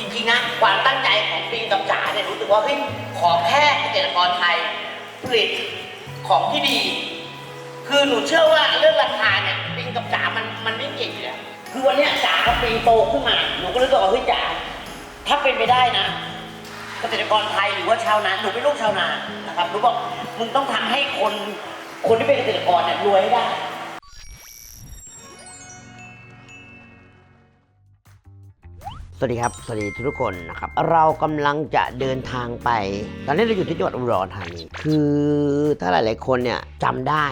จริงๆนะความตั้งใจของปิงกับจ๋าเนี่ยรู้สึกว่าเฮ้ยขอแค่เกษตรกรไทยผลิตของที่ดี คือหนูเชื่อว่าเรื่องราคาเนี่ยปิงกับจ๋ามันมันไม่เก่งอยู่แล้วคือวันเนี้ยจ๋ากับปิงโตขึ้นมาหนูก็เลยบอกว่าเฮ้ยจ๋าถ้าเป็นไปได้นะเกษตรกรไทยหรือว่าชาวนาหนูเป็นลูกชาวนานะครับหนูบอกมึงต้องทำให้คนคนที่เป็นเกษตรกรเนี่ยรวยให้ได้ สวัสดีครับ สวัสดีทุกคนนะครับ เรากำลังจะเดินทางไป ตอนนี้เราอยู่ที่จังหวัดอุดรธานี คือถ้าหลาย ๆ คนเนี่ยจำได้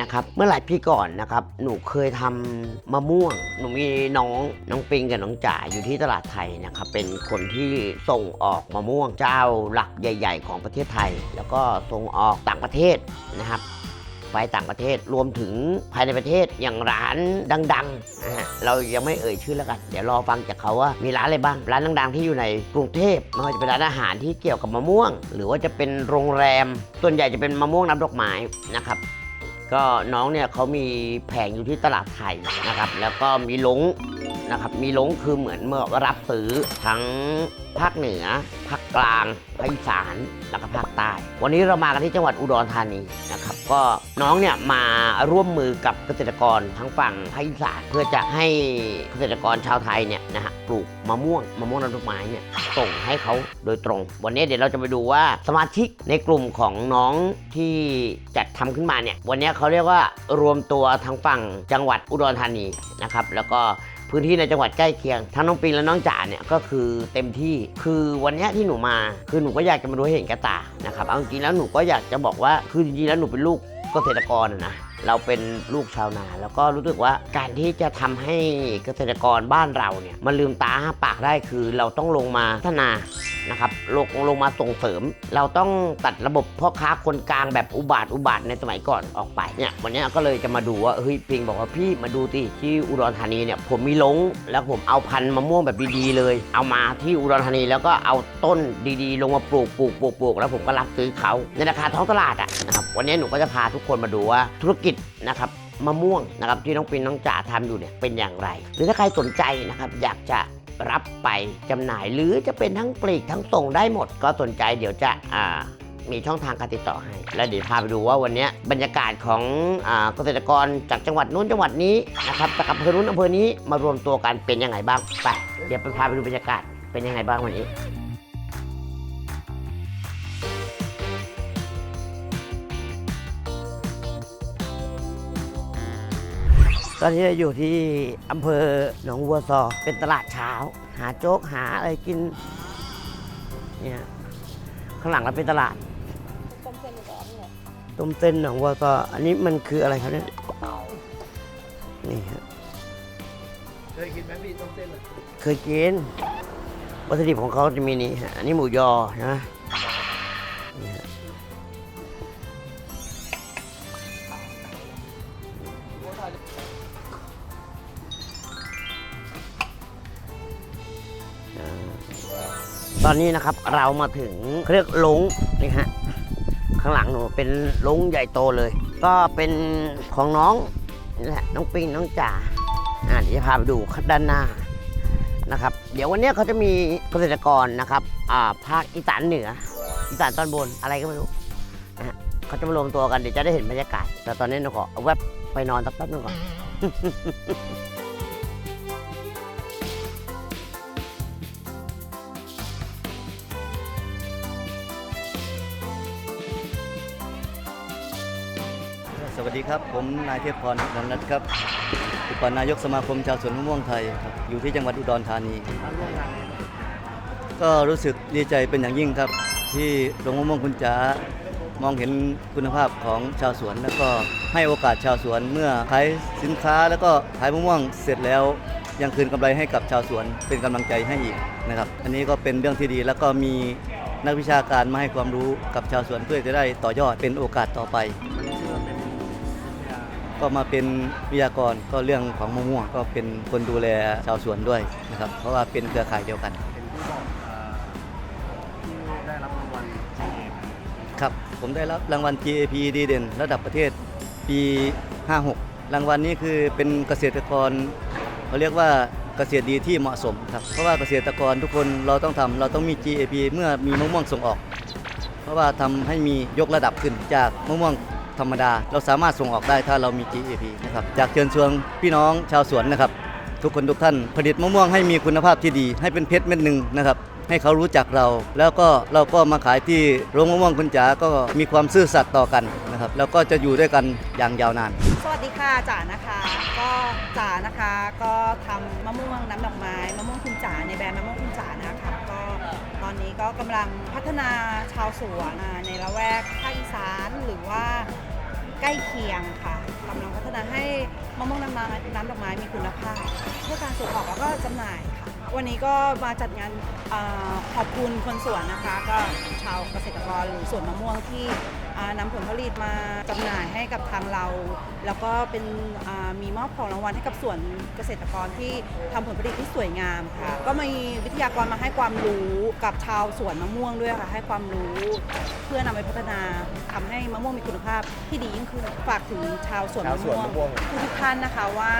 นะครับ เมื่อหลายปีก่อนนะครับ หนูเคยทำมะม่วง หนูมีน้องน้องปิงกับน้องจ๋าอยู่ที่ตลาดไทยนะครับ เป็นคนที่ส่งออกมะม่วงเจ้าหลักใหญ่ ๆ ของประเทศไทย แล้วก็ส่งออกต่างประเทศนะครับ ไปต่างประเทศรวมถึงภายในประเทศอย่างร้านดังๆนะฮะเรายังไม่เอ่ยชื่อแล้วกัน เดี๋ยวรอฟังจากเขาว่ามีร้านอะไรบ้าง ร้านดังๆที่อยู่ในกรุงเทพไม่ว่าจะเป็นร้านอาหารที่เกี่ยวกับมะม่วง หรือว่าจะเป็นโรงแรม ส่วนใหญ่จะเป็นมะม่วงน้ำดอกไม้นะครับก็น้องเนี่ยเขามีแผงอยู่ที่ตลาดไทยนะครับ แล้วก็มีลง นะครับ มีลงคือเหมือนเมื่อรับซื้อทั้งภาคเหนือ ภาคกลาง ภาคอีสาน แล้วก็ภาคใต้ วันนี้เรามากันที่จังหวัดอุดรธานีนะครับ ก็น้องเนี่ยมาร่วมมือกับเกษตรกรทั้งฝั่งภาคอีสานเพื่อจะให้เกษตรกรชาวไทยเนี่ยนะฮะปลูกมะม่วงมะม่วงน้ำดอกไม้เนี่ยส่งให้เขาโดยตรง วันนี้เดี๋ยวเราจะไปดูว่าสมาชิกในกลุ่มของน้องที่จัดทำขึ้นมาเนี่ยวันนี้เขาเรียกว่ารวมตัวทั้งฝั่งจังหวัดอุดรธานีนะครับ แล้วก็ พื้นที่ในจังหวัดใกล้เคียง ทั้งน้องปิงและน้องจ๋าเนี่ยก็คือเต็มที่ คือวันนี้ที่หนูมา คือหนูก็อยากจะมาดูให้เห็นกระตานะครับ เอาจริงๆแล้วหนูก็อยากจะบอกว่า คือจริงๆแล้วหนูเป็นลูกเกษตรกรนะ เราเป็นลูกชาวนา แล้วก็รู้สึกว่าการที่จะทำให้เกษตรกรบ้านเราเนี่ยมันลืมตาอ้าปากได้คือเราต้องลงมาพัฒนานะครับลงลงมาส่งเสริม เราต้องตัดระบบพ่อค้าคนกลางแบบอุบาทอุบาทในสมัยก่อนออกไปเนี่ยวันนี้ก็เลยจะมาดูว่าเฮ้ยพิงบอกว่าพี่มาดูที่ที่อุดรธานีเนี่ยผมมีลงแล้วผมเอาพันธุ์มะม่วงแบบดีๆเลย เอามาที่อุดรธานีแล้วก็เอาต้นดีๆ ลงมาปลูกปลูกปลูกปลูกแล้วผมก็รับซื้อเขาในราคาท้องตลาดอะนะครับวันนี้หนูก็จะพาทุกคนมาดูว่าธุรกิจนะครับมะม่วงนะครับที่น้องปินน้องจ๋าทำอยู่เนี่ยเป็นอย่างไร หรือถ้าใครสนใจนะครับอยากจะรับไปจำหน่ายหรือจะเป็นทั้งปลีกทั้งส่งได้หมด ก็สนใจเดี๋ยวจะอ่ามีช่องทางการติดต่อให้ แล้วเดี๋ยวพาไปดูว่าวันนี้บรรยากาศของเกษตรกรจากจังหวัดนู้นจังหวัดนี้นะครับจากอำเภอนู้นอำเภอนี้มารวมตัวกันเป็นยังไงบ้างไปเดี๋ยวไปพาไปดูบรรยากาศเป็นยังไงบ้างวันนี้ อนนี้เราอยู่ที่อำเภอหนองวัวซอ เป็นตลาดเช้า หาโจ๊กหาอะไรกิน เนี่ยข้างหลังเราเป็นตลาด ต้มเส้นหมูกรอบนี่แหละต้มเส้นหนองวัวซอ อันนี้มันคืออะไรครับเนี่ยนี่ฮะเคยกินไหมพี่ต้มเส้นอะเคยกินวัตถุดิบของเขาจะมีนี่ฮะอันนี้หมูยอนะ ตอนนี้นะครับเรามาถึงเขาเรียกลงนี่ฮะข้างหลังหนูเป็นลงใหญ่โตเลย ก็เป็นของน้องนี่แหละน้องปิงน้องจ๋าอ่าเดี๋ยวจะพาไปดูด้านหน้านะครับ เดี๋ยววันนี้เขาจะมีเกษตรกรนะครับอ่าภาคอีสานเหนือ อีสานตอนบนอะไรก็ไม่รู้นะฮะเขาจะมารวมตัวกันเดี๋ยวจะได้เห็นบรรยากาศ แต่ตอนนี้เราขอเอาแวบไปนอนสักแป๊บนึงก่อน วัสดีครับ ผมนายเทพพรนันรัตน์ครับอุปนายกสมาคมชาวสวนมะม่วงไทยครับอยู่ที่จังหวัดอุดรธานี ก็รู้สึกดีใจเป็นอย่างยิ่งครับ ที่โรงมะม่วงคุณจ๋ามองเห็นคุณภาพของชาวสวน แล้วก็ให้โอกาสชาวสวนเมื่อขายสินค้าแล้วก็ขายมะม่วงเสร็จแล้ว ยังคืนกำไรให้กับชาวสวนเป็นกำลังใจให้อีกนะครับ อันนี้ก็เป็นเรื่องที่ดีแล้วก็มีนักวิชาการมาให้ความรู้กับชาวสวนเพื่อจะได้ต่อยอดเป็นโอกาสต่อไป ก็มาเป็นวิทยากรก็เรื่องของมะม่วงก็เป็นคนดูแลชาวสวนด้วยนะครับ เพราะว่าเป็นเครือข่ายเดียวกันครับ ผมได้รับรางวัล GAP ดีเด่น ระดับประเทศปี 56 รางวัลนี้คือเป็นเกษตรกรเขาเรียกว่าเกษตรดีที่เหมาะสมครับเพราะว่าเกษตรกรทุกคนเราต้องทำเราต้องมี GAP เมื่อมีมะม่วงส่งออก เพราะว่าทำให้มียกระดับขึ้นจากมะม่วง ธรรมดา เราสามารถส่งออกได้ถ้าเรามี GAP นะครับอยากเชิญชวนพี่น้องชาวสวนนะครับ ทุกคนทุกท่านผลิตมะม่วงให้มีคุณภาพที่ดี ให้เป็นเพชรเม็ดหนึ่งนะครับให้เขารู้จักเรา แล้วก็เราก็มาขายที่โรงมะม่วงคุณจ๋าก็มีความซื่อสัตย์ต่อกันนะครับแล้วก็จะอยู่ด้วยกันอย่างยาวนาน สวัสดีค่ะจ๋านะคะ ก็จ๋านะคะก็ทำมะม่วงน้ำดอกไม้มะม่วงคุณจ๋าในแบรนด์มะม่วง อนนี้ก็กำลังพัฒนาชาวสวนอ่าในละแวกภาคอีสานหรือว่าใกล้เคียงค่ะกำลังพัฒนาให้มะม่วงน้ำมน้ำดอกไม้มีคุณภาพ เพื่อการส่งออกแล้วก็จำหน่ายค่ะ วันนี้ก็มาจัดงานอาขอบคุณคนสวนนะคะ ก็ชาวเกษตรกรหรือสวนมะม่วงที่ อ่านำผลผลิตมาจำหน่ายให้กับทางเรา แล้วก็เป็นอ่ามีมอบของรางวัลให้กับส่วนเกษตรกรที่ทำผลผลิตที่สวยงามค่ะ ก็มีวิทยากรมาให้ความรู้กับชาวสวนมะม่วงด้วยค่ะ ให้ความรู้เพื่อนำไปพัฒนาทำให้มะม่วงมีคุณภาพที่ดียิ่งขึ้นฝากถึงชาวสวนมะม่วงทุกๆท่านนะคะว่า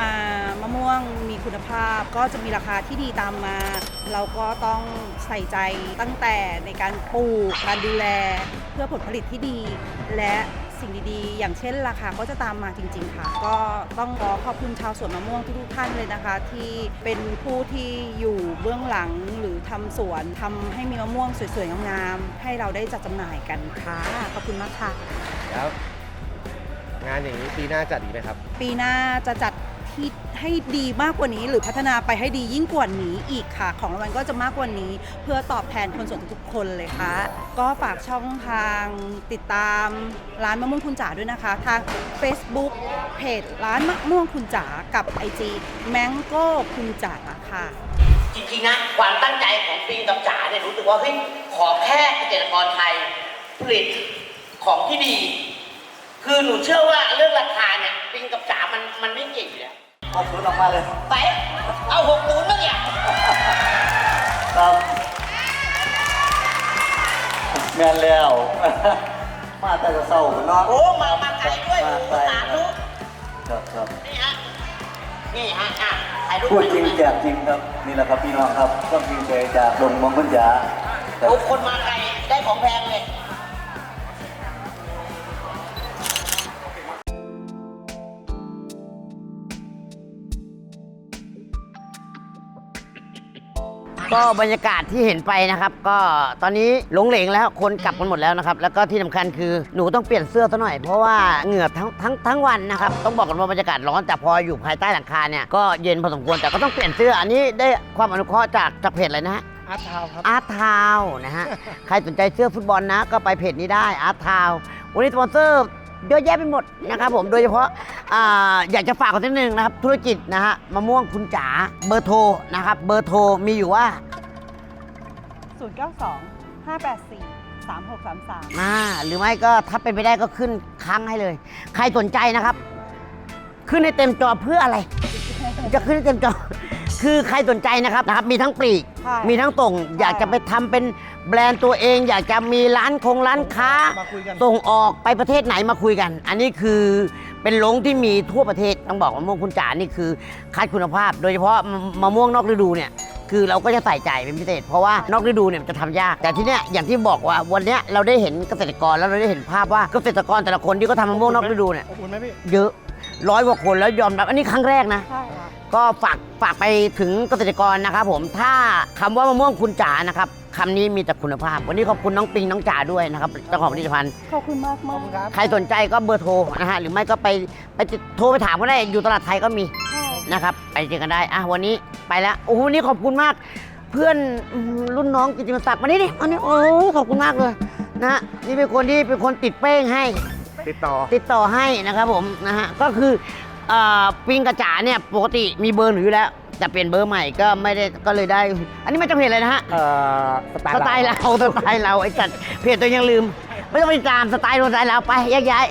อ่ามะม่วงมีคุณภาพก็จะมีราคาที่ดีตามมา เราก็ต้องใส่ใจตั้งแต่ในการปลูกการดูแลเพื่อผลผลิตที่ดี และสิ่งดีๆ อย่างเช่นราคาก็จะตามมาจริง ๆ ค่ะ ก็ต้องขอขอบคุณชาวสวนมะม่วงทุกๆท่านเลยนะคะ ที่เป็นผู้ที่อยู่เบื้องหลังหรือทำสวนทำให้มีมะม่วงสวยๆงามๆให้เราได้จัดจำหน่ายกันค่ะขอบคุณมากค่ะแล้วงานอย่างนี้ปีหน้าจัดอีกไหมครับ ปีหน้าจะจัด ที่ให้ดีมากกว่านี้ หรือพัฒนาไปให้ดียิ่งกว่านี้อีกค่ะ ของรางวัลก็จะมากกว่านี้ เพื่อตอบแทนคนส่วนทุกๆคนเลยค่ะ ก็ฝากช่องทางติดตามร้านมะม่วงคุณจ๋าด้วยนะคะ ทาง Facebook เพจร้านมะม่วงคุณจ๋ากับ IG Mango คุณจ๋าค่ะ จริงๆนะความตั้งใจของปิงกับจ๋าเนี่ยรู้สึกว่าเฮ้ยขอแค่เกษตรกรไทยผลิตของที่ดี คือหนูเชื่อว่าเรื่องราคาเนี่ยปิงกับจ๋ามันมันไม่เก่งอยู่แล้ว ขอบคุณออกมาเลยไป เอาหกศูนย์มาเนี่ยครับแม่นแล้ว มาแต่จะเศร้าเนาะโอ้มามาไกลด้วยโอ้สาธุครับครับนี่ฮะนี่ฮะอะถ่ายรูปพูดจริงแจกจริงครับ นี่แหละครับพี่น้องครับต้องจริงใจจากลงมองคุณจ๋าครับโอ้คนมาไกลได้ของแพง ก็บรรยากาศที่เห็นไปนะครับ ก็ตอนนี้หลงเหลงแล้วคนกลับกันหมดแล้วนะครับ แล้วก็ที่สำคัญคือหนูต้องเปลี่ยนเสื้อซะหน่อยเพราะว่าเหงื่อทั้งทั้งทั้งวันนะครับต้องบอกกันว่าบรรยากาศร้อนแต่พออยู่ภายใต้หลังคาเนี่ยก็เย็นพอสมควรแต่ก็ต้องเปลี่ยนเสื้ออันนี้ได้ความอนุเคราะห์จากจากเพจอะไรนะฮะ อาร์ตทาวน์ครับ อาร์ตทาวนะฮะ ใครสนใจเสื้อฟุตบอลนะ ก็ไปเพจนี้ได้อาร์ตทาววันนี้สปอนเซอร์ เยอะแยะไปหมดนะครับผมโดยเฉพาะอ่าอยากจะฝากกันนิดนึงนะครับ ธุรกิจนะฮะมะม่วงคุณจ๋าเบอร์โทรนะครับ เบอร์โทรมีอยู่ว่า 092 584 3633 อ่าหรือไม่ก็ถ้าเป็นไปได้ก็ขึ้นค้างให้เลย ใครสนใจนะครับ ขึ้นให้เต็มจอเพื่ออะไร จะขึ้นให้เต็มจอ คือใครสนใจนะครับนะครับ มีทั้งปลีก ใช่มีทั้งส่งอยากจะไปทำเป็น แบรนด์ตัวเองอยากจะมีร้านคงร้านค้า มาคุยกัน ส่งออกไปประเทศไหนมาคุยกัน อันนี้คือเป็นลงที่มีทั่วประเทศต้องบอกว่ามะม่วงคุณจ๋านี่คือคัดคุณภาพ โดยเฉพาะมะมะม่วงนอกฤดูเนี่ยคือเราก็จะใส่ใจเป็นพิเศษ เพราะว่านอกฤดูเนี่ยมันจะทำยาก แต่ที่เนี้ยอย่างที่บอกว่าวันเนี้ยเราได้เห็นเกษตรกรแล้วเราได้เห็นภาพว่าเกษตรกรแต่ละคนที่เขาทำมะม่วงนอกฤดูเนี่ย อบอุ่นไหมพี่ เยอะร้อยกว่าคนแล้วยอมรับอันนี้ครั้งแรกนะ ใช่ค่ะ ก็ฝากฝากไปถึงเกษตรกรนะครับผมถ้าคำว่ามะม่วงคุณจ๋านะครับ คำนี้มีแต่คุณภาพ วันนี้ขอบคุณน้องปิงน้องจ๋าด้วยนะครับเจ้าของผลิตภัณฑ์ ขอบคุณมากขอบคุณครับ ใครสนใจก็เบอร์โทรนะฮะหรือไม่ก็ไปไปติดโทรไปถามก็ได้อยู่ตลาดไทยก็มีใช่นะครับ ไปเจอกันได้อะวันนี้ไปแล้วโอ้โหวันนี้ขอบคุณมาก เพื่อนอื้อหือรุ่นน้องกิตติมศักดิ์มานี่ดิมานี่โอ้ขอบคุณมากเลยนะฮะนี่เป็นคนที่เป็นคนติดเป้งให้ ติดต่อ ติดต่อให้นะครับผมนะฮะก็คือเอ่อปิงกระจ๋าเนี่ยปกติมีเบอร์หนูอยู่แล้ว แต่เปลี่ยนเบอร์ใหม่ก็ไม่ได้ก็เลยได้ อันนี้ไม่จำเพจเลยนะฮะ เอ่อสไตล์เราสไตล์เราไอ้จัดเพจตัวเองยังลืม ไม่ต้องไปตามสไตล์เราสไตล์เราไปแยกย้าย